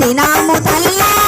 వచ్చినాము తల్లా.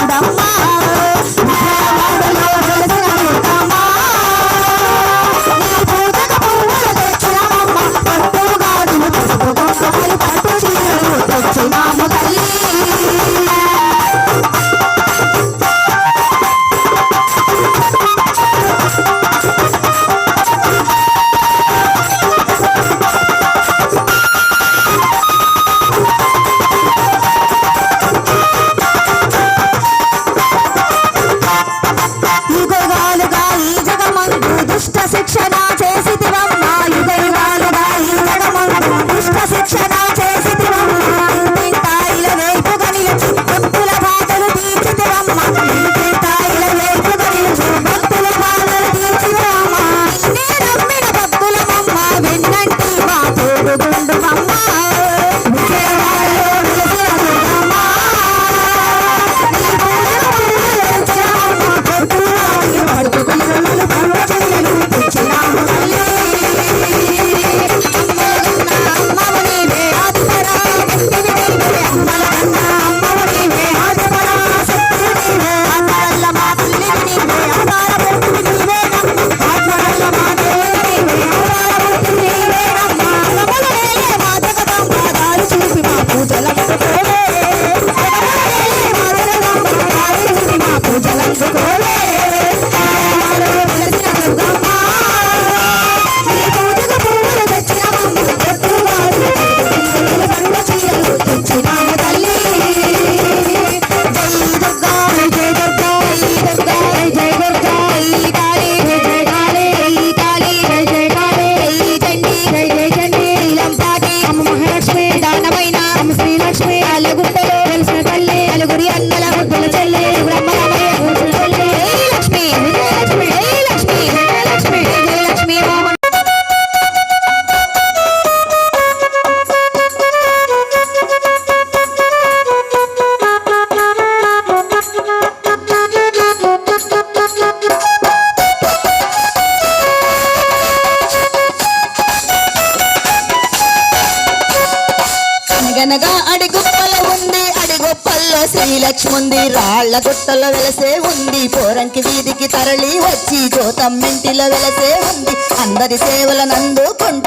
দাও Bum, bum, bum, bum. శ్రీలక్ష్ముంది రాళ్ళ గుట్టలో వెలసే ఉంది. పోరంకి వీధికి తరలి వచ్చి జోతమ్మింటిలో వెలసే ఉంది. అందరి సేవలనందుకుంటూ